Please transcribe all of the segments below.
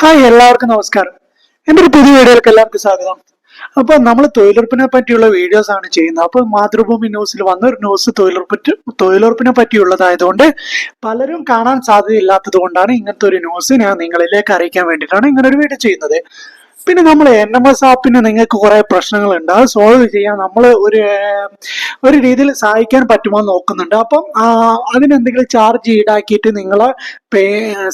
Hi എല്ലാവർക്കും നമസ്കാരം. എന്റെ ഒരു പുതിയ വീഡിയോയിലേക്ക് എല്ലാവർക്കും സ്വാഗതം. അപ്പൊ നമ്മൾ തൊഴിലുറപ്പിനെ പറ്റിയുള്ള വീഡിയോസ് ആണ് ചെയ്യുന്നത്. അപ്പൊ മാതൃഭൂമി ന്യൂസിൽ വന്ന ഒരു ന്യൂസ് തൊഴിലുറപ്പ് തൊഴിലുറപ്പിനെ പറ്റിയുള്ളതായതുകൊണ്ട് പലരും കാണാൻ സാധ്യതയില്ലാത്തത് കൊണ്ടാണ് ഇങ്ങനത്തെ ഒരു ന്യൂസ് ഞാൻ നിങ്ങളിലേക്ക് അറിയിക്കാൻ വേണ്ടിയിട്ടാണ് ഇങ്ങനെ ഒരു വീഡിയോ ചെയ്യുന്നത്. പിന്നെ നമ്മൾ എൻ എം എസ് ആപ്പിന് നിങ്ങൾക്ക് കുറെ പ്രശ്നങ്ങളുണ്ട്. അത് സോൾവ് ചെയ്യാൻ നമ്മൾ ഒരു ഒരു രീതിയിൽ സഹായിക്കാൻ പറ്റുമോ എന്ന് നോക്കുന്നുണ്ട്. അപ്പം അതിനെന്തെങ്കിലും ചാർജ് ഈടാക്കിയിട്ട് നിങ്ങളെ പേ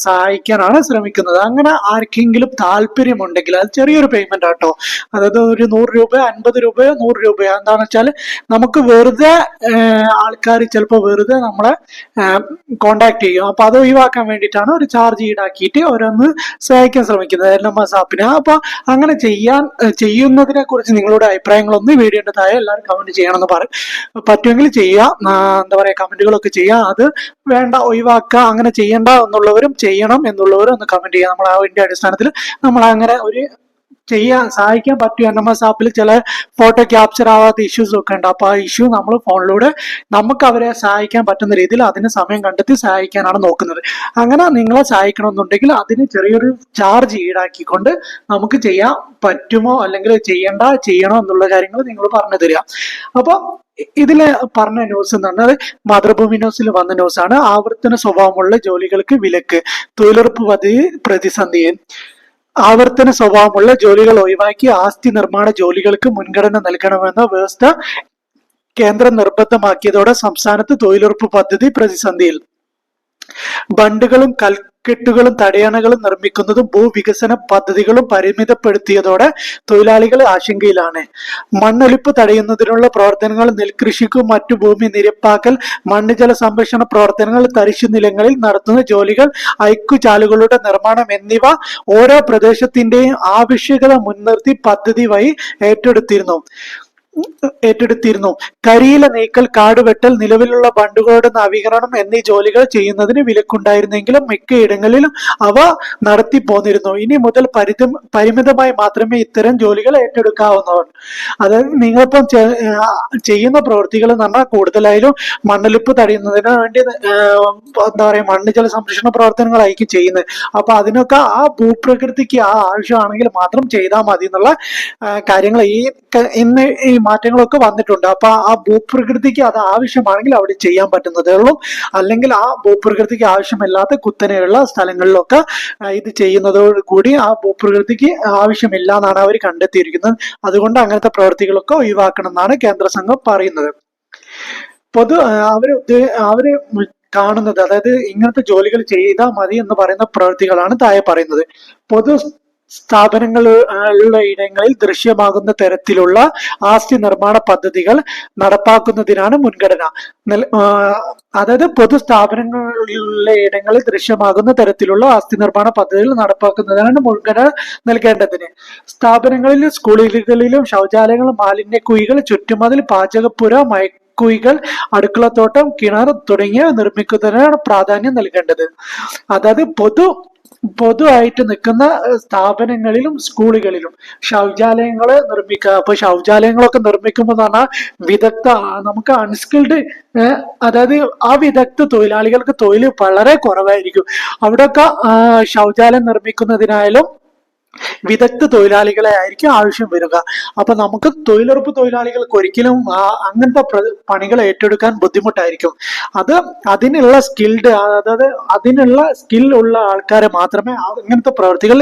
സഹായിക്കാനാണ് ശ്രമിക്കുന്നത്. അങ്ങനെ ആർക്കെങ്കിലും താല്പര്യമുണ്ടെങ്കിൽ അത് ചെറിയൊരു പേയ്മെന്റ് ആട്ടോ. അതായത് ഒരു നൂറ് രൂപ അൻപത് രൂപയോ നൂറ് രൂപയോ. എന്താണെന്ന് വെച്ചാൽ നമുക്ക് വെറുതെ ആൾക്കാർ ചിലപ്പോൾ വെറുതെ നമ്മളെ കോണ്ടാക്ട് ചെയ്യും. അപ്പൊ അത് ഒഴിവാക്കാൻ വേണ്ടിയിട്ടാണ് ഒരു ചാർജ് ഈടാക്കിയിട്ട് ഓരോന്ന് സഹായിക്കാൻ ശ്രമിക്കുന്നത് എൻ എം എസ് ആപ്പിന് അപ്പൊ അങ്ങനെ ചെയ്യാൻ ചെയ്യുന്നതിനെ കുറിച്ച് നിങ്ങളുടെ അഭിപ്രായങ്ങളൊന്ന് താഴെ എല്ലാവരും കമന്റ് ചെയ്യണമെന്ന് പറയും പറ്റുമെങ്കിൽ ചെയ്യാം. എന്താ പറയുക കമന്റുകളൊക്കെ ചെയ്യാം. അത് വേണ്ട ഒഴിവാക്കുക അങ്ങനെ ചെയ്യണ്ട എന്നുള്ളവരും ചെയ്യണം എന്നുള്ളവരും ഒന്ന് കമന്റ് ചെയ്യാം നമ്മൾ അതിന്റെ അടിസ്ഥാനത്തിൽ നമ്മൾ അങ്ങനെ ഒരു ചെയ്യാൻ സഹായിക്കാൻ പറ്റും എൻ എം എസ് ആപ്പിൽ ചില ഫോട്ടോ ക്യാപ്ചർ ആവാത്ത ഇഷ്യൂസ് ഒക്കെ ഉണ്ട്. അപ്പൊ ആ ഇഷ്യൂ നമ്മൾ ഫോണിലൂടെ നമുക്ക് അവരെ സഹായിക്കാൻ പറ്റുന്ന രീതിയിൽ അതിന് സമയം കണ്ടെത്തി സഹായിക്കാനാണ് നോക്കുന്നത്. അങ്ങനെ നിങ്ങളെ സഹായിക്കണമെന്നുണ്ടെങ്കിൽ അതിന് ചെറിയൊരു ചാർജ് ഈടാക്കിക്കൊണ്ട് നമുക്ക് ചെയ്യാൻ പറ്റുമോ അല്ലെങ്കിൽ ചെയ്യണ്ട ചെയ്യണോ എന്നുള്ള കാര്യങ്ങൾ നിങ്ങൾ പറഞ്ഞു തരിക. അപ്പൊ ഇതിൽ പറഞ്ഞ ന്യൂസ് എന്ന് പറഞ്ഞാൽ മാതൃഭൂമി ന്യൂസിൽ വന്ന ന്യൂസ് ആണ്. ആവർത്തന സ്വഭാവമുള്ള ജോലികൾക്ക് വിലക്ക്. തൊഴിലുറപ്പ് പദ്ധതി പ്രതിസന്ധി ആവർത്തന സ്വഭാവമുള്ള ജോലികൾ ഒഴിവാക്കി ആസ്തി നിർമ്മാണ ജോലികൾക്ക് മുൻഗണന നൽകണമെന്ന വ്യവസ്ഥ കേന്ദ്രം നിർബന്ധമാക്കിയതോടെ സംസ്ഥാനത്ത് തൊഴിലുറപ്പ് പദ്ധതി പ്രതിസന്ധിയിൽ. ബണ്ടുകളും കൽക്കെട്ടുകളും തടയണകളും നിർമ്മിക്കുന്നതും ഭൂവികസന പദ്ധതികളും പരിമിതപ്പെടുത്തിയതോടെ തൊഴിലാളികൾ ആശങ്കയിലാണ്. മണ്ണൊലിപ്പ് തടയുന്നതിനുള്ള പ്രവർത്തനങ്ങൾ നെൽകൃഷിക്കും മറ്റു ഭൂമി നിരപ്പാക്കൽ മണ്ണ് ജല സംരക്ഷണ പ്രവർത്തനങ്ങൾ തരിശു നിലങ്ങളിൽ നടത്തുന്ന ജോലികൾ ഐക്കുചാലുകളുടെ നിർമ്മാണം എന്നിവ ഓരോ പ്രദേശത്തിന്റെയും ആവശ്യകത മുൻനിർത്തി പദ്ധതി വഴി ഏറ്റെടുത്തിരുന്നു. ഏറ്റെടുത്തിരുന്നു. കരിയില നീക്കൽ കാടുവെട്ടൽ നിലവിലുള്ള ബണ്ടുകളുടെ നവീകരണം എന്നീ ജോലികൾ ചെയ്യുന്നതിന് വിലക്കുണ്ടായിരുന്നെങ്കിലും മിക്കയിടങ്ങളിലും അവ നടത്തി പോന്നിരുന്നു. ഇനി മുതൽ പരിധി പരിമിതമായി മാത്രമേ ഇത്തരം ജോലികൾ ഏറ്റെടുക്കാവുന്നതാണ് അതായത് നിങ്ങളിപ്പം ചെയ്യുന്ന പ്രവൃത്തികൾ നമ്മൾ കൂടുതലായാലും മണ്ണൊലിപ്പ് തടയുന്നതിന് വേണ്ടി എന്താ പറയാ മണ്ണ് ജല സംരക്ഷണ പ്രവർത്തനങ്ങളായിരിക്കും ചെയ്യുന്നത്. അപ്പൊ അതിനൊക്കെ ആ ഭൂപ്രകൃതിക്ക് ആ ആവശ്യമാണെങ്കിൽ മാത്രം ചെയ്താൽ മതി എന്നുള്ള കാര്യങ്ങൾ ഈ ഇന്ന് ഈ മാറ്റങ്ങളൊക്കെ വന്നിട്ടുണ്ട്. അപ്പൊ ആ ഭൂപ്രകൃതിക്ക് അത് ആവശ്യമാണെങ്കിൽ അവിടെ ചെയ്യാൻ പറ്റുന്നതേ ഉള്ളൂ. അല്ലെങ്കിൽ ആ ഭൂപ്രകൃതിക്ക് ആവശ്യമില്ലാത്ത കുത്തനെയുള്ള സ്ഥലങ്ങളിലൊക്കെ ഇത് ചെയ്യുന്നതോട് കൂടി ആ ഭൂപ്രകൃതിക്ക് ആവശ്യമില്ല എന്നാണ് അവർ കണ്ടെത്തിയിരിക്കുന്നത്. അതുകൊണ്ട് അങ്ങനത്തെ പ്രവൃത്തികളൊക്കെ ഒഴിവാക്കണം എന്നാണ് കേന്ദ്ര സംഘം പറയുന്നത്. പൊതു അവർ അവർ കാണുന്നത് അതായത് ഇങ്ങനത്തെ ജോലികൾ ചെയ്താൽ മതി എന്ന് പറയുന്ന പ്രവൃത്തികളാണ് താഴെ പറയുന്നത്. പൊതു സ്ഥാപനങ്ങളുള്ള ഇടങ്ങളിൽ ദൃശ്യമാകുന്ന തരത്തിലുള്ള ആസ്തി നിർമ്മാണ പദ്ധതികൾ നടപ്പാക്കുന്നതിനാണ് മുൻഗണന. അതായത് പൊതു സ്ഥാപനങ്ങളിലുള്ള ഇടങ്ങളിൽ ദൃശ്യമാകുന്ന തരത്തിലുള്ള ആസ്തി നിർമ്മാണ പദ്ധതികൾ നടപ്പാക്കുന്നതിനാണ് മുൻഗണന നൽകേണ്ടതിന്. സ്ഥാപനങ്ങളിലും സ്കൂളുകളിലും ശൗചാലയങ്ങളും മാലിന്യക്കുഴികൾ ചുറ്റുമതിൽ പാചകപ്പുര മയക്കുഴികൾ അടുക്കളത്തോട്ടം കിണർ തുടങ്ങിയ നിർമ്മിക്കുന്നതിനാണ് പ്രാധാന്യം നൽകേണ്ടത്. അതായത് പൊതു പൊതുവായിട്ട് നിൽക്കുന്ന സ്ഥാപനങ്ങളിലും സ്കൂളുകളിലും ശൗചാലയങ്ങൾ നിർമ്മിക്കുക അപ്പൊ ശൗചാലയങ്ങളൊക്കെ നിർമ്മിക്കുമ്പോൾ എന്ന് പറഞ്ഞാൽ വിദഗ്ധ നമുക്ക് അൺസ്കിൽഡ് അതായത് ആ വിദഗ്ധ തൊഴിലാളികൾക്ക് തൊഴിൽ വളരെ കുറവായിരിക്കും. അവിടെയൊക്കെ ശൗചാലയം നിർമ്മിക്കുന്നതിനായാലും വിദഗ്ധ തൊഴിലാളികളെ ആയിരിക്കും ആവശ്യം വരിക. അപ്പൊ നമുക്ക് തൊഴിലുറപ്പ് തൊഴിലാളികൾക്ക് ഒരിക്കലും അങ്ങനത്തെ പണികൾ ഏറ്റെടുക്കാൻ ബുദ്ധിമുട്ടായിരിക്കും. അത് അതിനുള്ള സ്കിൽഡ് അതായത് അതിനുള്ള സ്കിൽ ഉള്ള ആൾക്കാരെ മാത്രമേ അങ്ങനത്തെ പ്രവൃത്തികൾ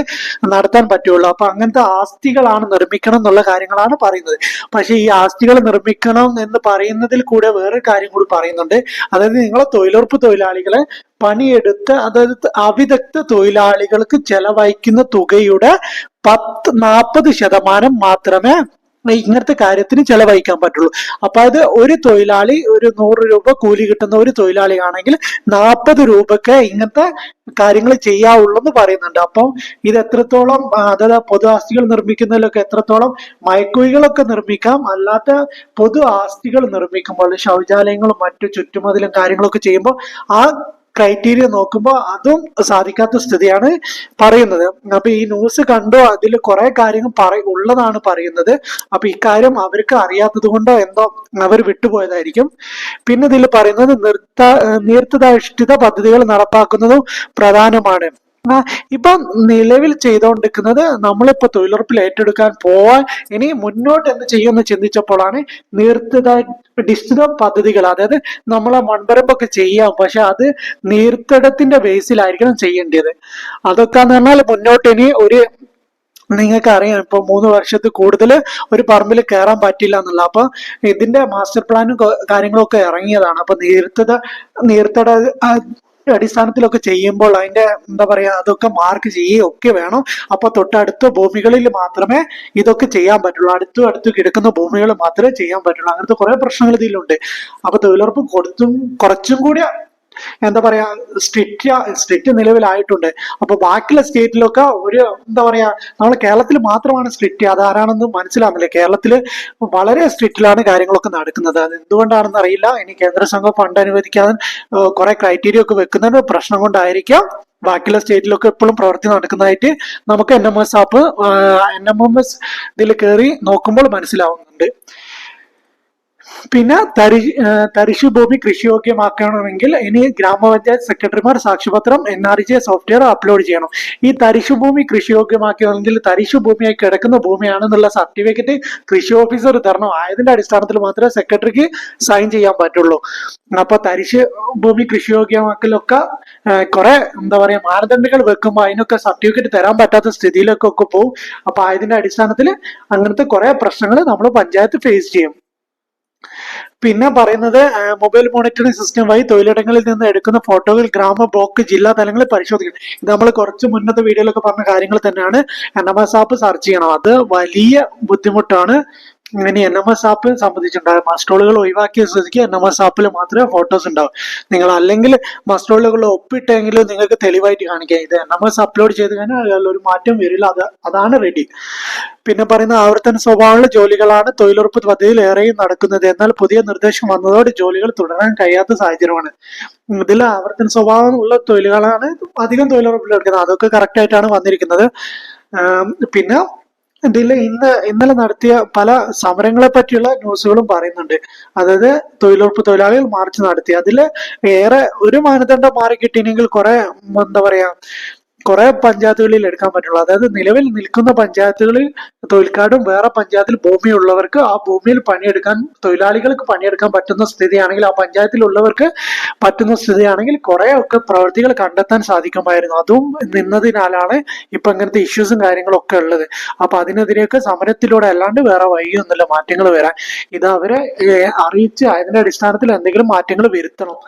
നടത്താൻ പറ്റുള്ളൂ. അപ്പൊ അങ്ങനത്തെ ആസ്തികളാണ് നിർമ്മിക്കണം എന്നുള്ള കാര്യങ്ങളാണ് പറയുന്നത്. പക്ഷെ ഈ ആസ്തികൾ നിർമ്മിക്കണം എന്ന് പറയുന്നതിൽ കൂടെ വേറെ കാര്യം കൂടി പറയുന്നുണ്ട്. അതായത് നിങ്ങളെ തൊഴിലുറപ്പ് തൊഴിലാളികളെ പണിയെടുത്ത് അതായത് അവിദഗ്ധ തൊഴിലാളികൾക്ക് ചെലവഴിക്കുന്ന തുകയുടെ പത്ത് നാൽപ്പത് ശതമാനം മാത്രമേ ഇങ്ങനത്തെ കാര്യത്തിന് ചെലവഴിക്കാൻ പറ്റുള്ളൂ. അപ്പൊ അത് ഒരു തൊഴിലാളി ഒരു നൂറ് രൂപ കൂലി കിട്ടുന്ന ഒരു തൊഴിലാളി ആണെങ്കിൽ നാൽപ്പത് രൂപക്ക് ഇങ്ങനത്തെ കാര്യങ്ങൾ ചെയ്യാവുള്ളൂ എന്ന് പറയുന്നുണ്ട്. അപ്പം ഇത് എത്രത്തോളം അതായത് പൊതു ആസ്തികൾ നിർമ്മിക്കുന്നതിലൊക്കെ എത്രത്തോളം മയക്കുഴികളൊക്കെ നിർമ്മിക്കാം അല്ലാത്ത പൊതു ആസ്തികൾ നിർമ്മിക്കുമ്പോൾ ശൗചാലയങ്ങളും മറ്റു ചുറ്റുമതിലും കാര്യങ്ങളൊക്കെ ചെയ്യുമ്പോൾ ആ ക്രൈറ്റീരിയ നോക്കുമ്പോൾ അതും സാധിക്കാത്ത സ്ഥിതിയാണ് പറയുന്നത്. അപ്പൊ ഈ ന്യൂസ് കണ്ടോ അതിൽ കുറെ കാര്യങ്ങൾ പറ ഉള്ളതാണ് പറയുന്നത്. അപ്പൊ ഇക്കാര്യം അവർക്ക് അറിയാത്തത് കൊണ്ടോ എന്തോ അവർ വിട്ടുപോയതായിരിക്കും. പിന്നെ ഇതിൽ പറയുന്നത് നിർത്ത നീർത്തതാഷ്ഠിത പദ്ധതികൾ നടപ്പാക്കുന്നതും പ്രധാനമാണ്. ഇപ്പൊ നിലവിൽ ചെയ്തുകൊണ്ടിരിക്കുന്നത് നമ്മളിപ്പോ തൊഴിലുറപ്പിൽ ഏറ്റെടുക്കാൻ പോവാൻ ഇനി മുന്നോട്ട് എന്ത് ചെയ്യുമെന്ന് ചിന്തിച്ചപ്പോഴാണ് നീർത്തിത നിശ്ചിത പദ്ധതികൾ. അതായത് നമ്മളെ മൺപരമ്പൊക്കെ ചെയ്യാം പക്ഷെ അത് നീർത്തടത്തിന്റെ ബേസിലായിരിക്കണം ചെയ്യേണ്ടത്. അതൊക്കെ എന്ന് പറഞ്ഞാൽ മുന്നോട്ട് ഇനി ഒരു നിങ്ങൾക്ക് അറിയാം ഇപ്പൊ മൂന്ന് വർഷത്തിൽ കൂടുതൽ ഒരു പറമ്പിൽ കയറാൻ പറ്റില്ല എന്നുള്ള അപ്പൊ ഇതിന്റെ മാസ്റ്റർ പ്ലാനും കാര്യങ്ങളൊക്കെ ഇറങ്ങിയതാണ്. അപ്പൊ നീർത്തത നീർത്തട അടിസ്ഥാനത്തിലൊക്കെ ചെയ്യുമ്പോൾ അതിന്റെ എന്താ പറയാ അതൊക്കെ മാർക്ക് ചെയ്യുകയൊക്കെ വേണം. അപ്പൊ തൊട്ടടുത്ത ഭൂമികളിൽ മാത്രമേ ഇതൊക്കെ ചെയ്യാൻ പറ്റുള്ളൂ. അടുത്തും അടുത്ത് കിടക്കുന്ന ഭൂമികൾ മാത്രമേ ചെയ്യാൻ പറ്റുള്ളൂ. അങ്ങനത്തെ കുറെ പ്രശ്നങ്ങൾ ഇതിലുണ്ട്. അപ്പൊ തൊഴിലുറപ്പ് കൊടുത്തും കുറച്ചും കൂടി എന്താ പറയാ സ്ട്രിക്റ്റ് സ്ട്രിക്റ്റ് നിലവിലായിട്ടുണ്ട്. അപ്പൊ ബാക്കിയുള്ള സ്റ്റേറ്റിലൊക്കെ ഒരു എന്താ പറയാ നമ്മൾ കേരളത്തിൽ മാത്രമാണ് സ്ട്രിക്റ്റ് അതാരാണെന്ന് മനസ്സിലാവുന്നില്ല. കേരളത്തിൽ വളരെ സ്ട്രിക്റ്റിലാണ് കാര്യങ്ങളൊക്കെ നടക്കുന്നത്. അത് എന്തുകൊണ്ടാണെന്ന് അറിയില്ല. ഇനി കേന്ദ്ര സംഘം ഫണ്ട് അനുവദിക്കാൻ കുറെ ക്രൈറ്റീരിയ ഒക്കെ വെക്കുന്നത് പ്രശ്നം കൊണ്ടായിരിക്കാം. ബാക്കിയുള്ള സ്റ്റേറ്റിലൊക്കെ എപ്പോഴും പ്രവൃത്തി നടക്കുന്നതായിട്ട് നമുക്ക് N M S app N M M S ഇതിൽ കയറി നോക്കുമ്പോൾ മനസ്സിലാവുന്നുണ്ട്. പിന്നെ തരി തരിശു ഭൂമി കൃഷിയോഗ്യമാക്കണമെങ്കിൽ ഇനി ഗ്രാമപഞ്ചായത്ത് സെക്രട്ടറിമാർ സാക്ഷ്യപത്രം N R G software upload ചെയ്യണം. ഈ തരിശു ഭൂമി കൃഷിയോഗ്യമാക്കണമെങ്കിൽ തരിശു ഭൂമിയായി കിടക്കുന്ന ഭൂമിയാണെന്നുള്ള സർട്ടിഫിക്കറ്റ് കൃഷി ഓഫീസർ തരണം. ആയതിന്റെ അടിസ്ഥാനത്തിൽ മാത്രമേ സെക്രട്ടറിക്ക് സൈൻ ചെയ്യാൻ പറ്റുള്ളൂ. അപ്പൊ തരിശ് ഭൂമി കൃഷിയോഗ്യമാക്കലൊക്കെ കുറെ എന്താ പറയാ മാനദണ്ഡങ്ങൾ വെക്കുമ്പോൾ അതിനൊക്കെ സർട്ടിഫിക്കറ്റ് തരാൻ പറ്റാത്ത സ്ഥിതിയിലൊക്കെ ഒക്കെ പോകും. അപ്പൊ ആയതിന്റെ അടിസ്ഥാനത്തിൽ അങ്ങനത്തെ കുറെ പ്രശ്നങ്ങൾ നമ്മൾ പഞ്ചായത്ത് ഫേസ് ചെയ്യും. പിന്നെ പറയുന്നത് മൊബൈൽ മോണിറ്ററിംഗ് സിസ്റ്റം വഴി തൊഴിലിടങ്ങളിൽ നിന്ന് എടുക്കുന്ന ഫോട്ടോകൾ ഗ്രാമ ബ്ലോക്ക് ജില്ലാ തലങ്ങളിൽ പരിശോധിക്കണം. ഇത് നമ്മൾ കുറച്ച് മുന്നത്തെ വീഡിയോയിലൊക്കെ പറഞ്ഞ കാര്യങ്ങൾ തന്നെയാണ്. N M S app search ചെയ്യണം. അത് വലിയ ബുദ്ധിമുട്ടാണ്. ഇനി എൻ എം എസ് ആപ്പ് സംബന്ധിച്ചുണ്ടാകും മസ്റ്റോളുകൾ ഒഴിവാക്കിയ സ്ഥിതിക്ക് എൻ എം എസ് ആപ്പിൽ മാത്രമേ ഫോട്ടോസ് ഉണ്ടാവും. നിങ്ങൾ അല്ലെങ്കിൽ മസ്റ്റോളുകൾ ഒപ്പിട്ടെങ്കിലും നിങ്ങൾക്ക് തെളിവായിട്ട് കാണിക്കാം. ഇത് എൻ എം എസ് അപ്ലോഡ് ചെയ്ത് കഴിഞ്ഞാൽ ഒരു മാറ്റം വരില്ല. അത് അതാണ് റെഡി പിന്നെ പറയുന്ന ആവർത്തന സ്വഭാവമുള്ള ജോലികളാണ് തൊഴിലുറപ്പ് പദ്ധതിയിൽ ഏറെയും നടക്കുന്നത്. എന്നാൽ പുതിയ നിർദ്ദേശം വന്നതോടെ ജോലികൾ തുടരാൻ കഴിയാത്ത സാഹചര്യമാണ്. ഇതിൽ ആവർത്തന സ്വഭാവം ഉള്ള തൊഴിലുകളാണ് അധികം തൊഴിലുറപ്പിൽ എടുക്കുന്നത്. അതൊക്കെ കറക്റ്റ് ആയിട്ടാണ് വന്നിരിക്കുന്നത്. പിന്നെ ഇതിൽ ഇന്ന് ഇന്നലെ നടത്തിയ പല സമരങ്ങളെ പറ്റിയുള്ള ന്യൂസുകളും പറയുന്നുണ്ട്. അതായത് തൊഴിലുറപ്പ് തൊഴിലാളികൾ മാർച്ച് നടത്തി. അതിൽ ഏറെ ഒരു മാനദണ്ഡം മാറി കിട്ടിയില്ലെങ്കിൽ കുറെ എന്താ പറയാ കുറെ പഞ്ചായത്തുകളിൽ എടുക്കാൻ പറ്റുള്ളൂ. അതായത് നിലവിൽ നിൽക്കുന്ന പഞ്ചായത്തുകളിൽ തൊഴിൽക്കാടും വേറെ പഞ്ചായത്തിൽ ഭൂമി ഉള്ളവർക്ക് ആ ഭൂമിയിൽ പണിയെടുക്കാൻ തൊഴിലാളികൾക്ക് പണിയെടുക്കാൻ പറ്റുന്ന സ്ഥിതിയാണെങ്കിൽ ആ പഞ്ചായത്തിലുള്ളവർക്ക് പറ്റുന്ന സ്ഥിതിയാണെങ്കിൽ കുറെ ഒക്കെ പ്രവൃത്തികൾ കണ്ടെത്താൻ സാധിക്കുമായിരുന്നു. അതും നിന്നതിനാലാണ് ഇപ്പൊ ഇങ്ങനത്തെ ഇഷ്യൂസും കാര്യങ്ങളൊക്കെ ഉള്ളത്. അപ്പൊ അതിനെതിരെയൊക്കെ സമരത്തിലൂടെ അല്ലാണ്ട് വേറെ വഴിയൊന്നുമില്ല മാറ്റങ്ങൾ വരാൻ. ഇത് അവരെ അറിയിച്ച് അതിന്റെ അടിസ്ഥാനത്തിൽ എന്തെങ്കിലും മാറ്റങ്ങൾ വരുത്തണം.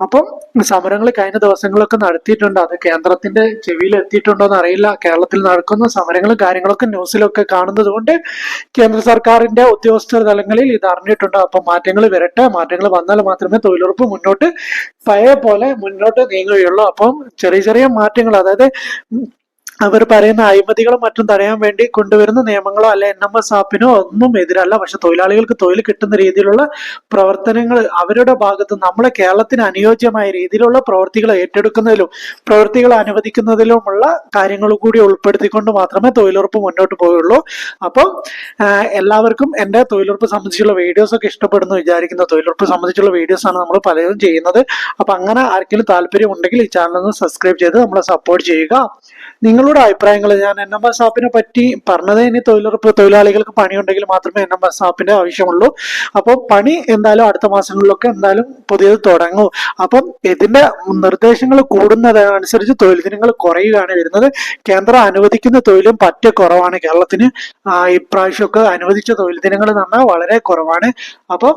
അപ്പം സമരങ്ങൾ കഴിഞ്ഞ ദിവസങ്ങളൊക്കെ നടത്തിയിട്ടുണ്ട്. അത് കേന്ദ്രത്തിന്റെ ചെവിയിൽ എത്തിയിട്ടുണ്ടോ എന്ന് അറിയില്ല കേരളത്തിൽ നടക്കുന്ന സമരങ്ങളും കാര്യങ്ങളൊക്കെ ന്യൂസിലൊക്കെ കാണുന്നത് കൊണ്ട് കേന്ദ്ര സർക്കാരിന്റെ ഉദ്യോഗസ്ഥ തലങ്ങളിൽ ഇത് അറിഞ്ഞിട്ടുണ്ട്. അപ്പം മാറ്റങ്ങൾ വരട്ടെ. മാറ്റങ്ങൾ വന്നാൽ മാത്രമേ തൊഴിലുറപ്പ് മുന്നോട്ട് പഴയ പോലെ മുന്നോട്ട് നീങ്ങുകയുള്ളൂ. അപ്പം ചെറിയ ചെറിയ മാറ്റങ്ങൾ അതായത് അവർ പറയുന്ന അഴിമതികളും മറ്റും തടയാൻ വേണ്ടി കൊണ്ടുവരുന്ന നിയമങ്ങളോ അല്ലെ എൻ എം എസ് ആപ്പിനോ ഒന്നും എതിരല്ല. പക്ഷെ തൊഴിലാളികൾക്ക് തൊഴിൽ കിട്ടുന്ന രീതിയിലുള്ള പ്രവർത്തനങ്ങൾ അവരുടെ ഭാഗത്ത് നമ്മളെ കേരളത്തിന് അനുയോജ്യമായ രീതിയിലുള്ള പ്രവൃത്തികൾ ഏറ്റെടുക്കുന്നതിലും പ്രവൃത്തികൾ അനുവദിക്കുന്നതിലുമുള്ള കാര്യങ്ങൾ കൂടി ഉൾപ്പെടുത്തിക്കൊണ്ട് മാത്രമേ തൊഴിലുറപ്പ് മുന്നോട്ട് പോവുള്ളൂ അപ്പം എല്ലാവർക്കും എന്റെ തൊഴിലുറപ്പ് സംബന്ധിച്ചുള്ള വീഡിയോസ് ഒക്കെ ഇഷ്ടപ്പെടുന്നു വിചാരിക്കുന്നു. തൊഴിലുറപ്പ് സംബന്ധിച്ചുള്ള വീഡിയോസ് ആണ് നമ്മൾ പലരും ചെയ്യുന്നത്. അപ്പൊ അങ്ങനെ ആർക്കെങ്കിലും താല്പര്യം ഉണ്ടെങ്കിൽ ഈ ചാനൽ ഒന്ന് സബ്സ്ക്രൈബ് ചെയ്ത് നമ്മളെ സപ്പോർട്ട് ചെയ്യുക. നിങ്ങളുടെ അഭിപ്രായങ്ങൾ ഞാൻ എൻ എം എസ് ആപ്പിനെ പറ്റി പറഞ്ഞത് ഇനി തൊഴിലുറപ്പ് തൊഴിലാളികൾക്ക് പണിയുണ്ടെങ്കിൽ മാത്രമേ എൻ എം എസ് ആപ്പിന്റെ ആവശ്യമുള്ളൂ. അപ്പോൾ പണി എന്തായാലും അടുത്ത മാസങ്ങളിലൊക്കെ എന്തായാലും പുതിയത് തുടങ്ങും. അപ്പം ഇതിന്റെ നിർദ്ദേശങ്ങൾ കൂടുന്നതനുസരിച്ച് തൊഴിൽ ദിനങ്ങൾ കുറയുകയാണ് വരുന്നത്. കേന്ദ്രം അനുവദിക്കുന്ന തൊഴിലും പറ്റ കുറവാണ്. കേരളത്തിന് ഇപ്രാവശ്യമൊക്കെ അനുവദിച്ച തൊഴിൽ ദിനങ്ങൾ തന്നെ വളരെ കുറവാണ്. അപ്പം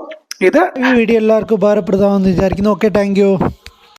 ഇത് ഈ വീഡിയോ എല്ലാവർക്കും ഉപകാരപ്രദമാണെന്ന് വിചാരിക്കുന്നു. Okay thank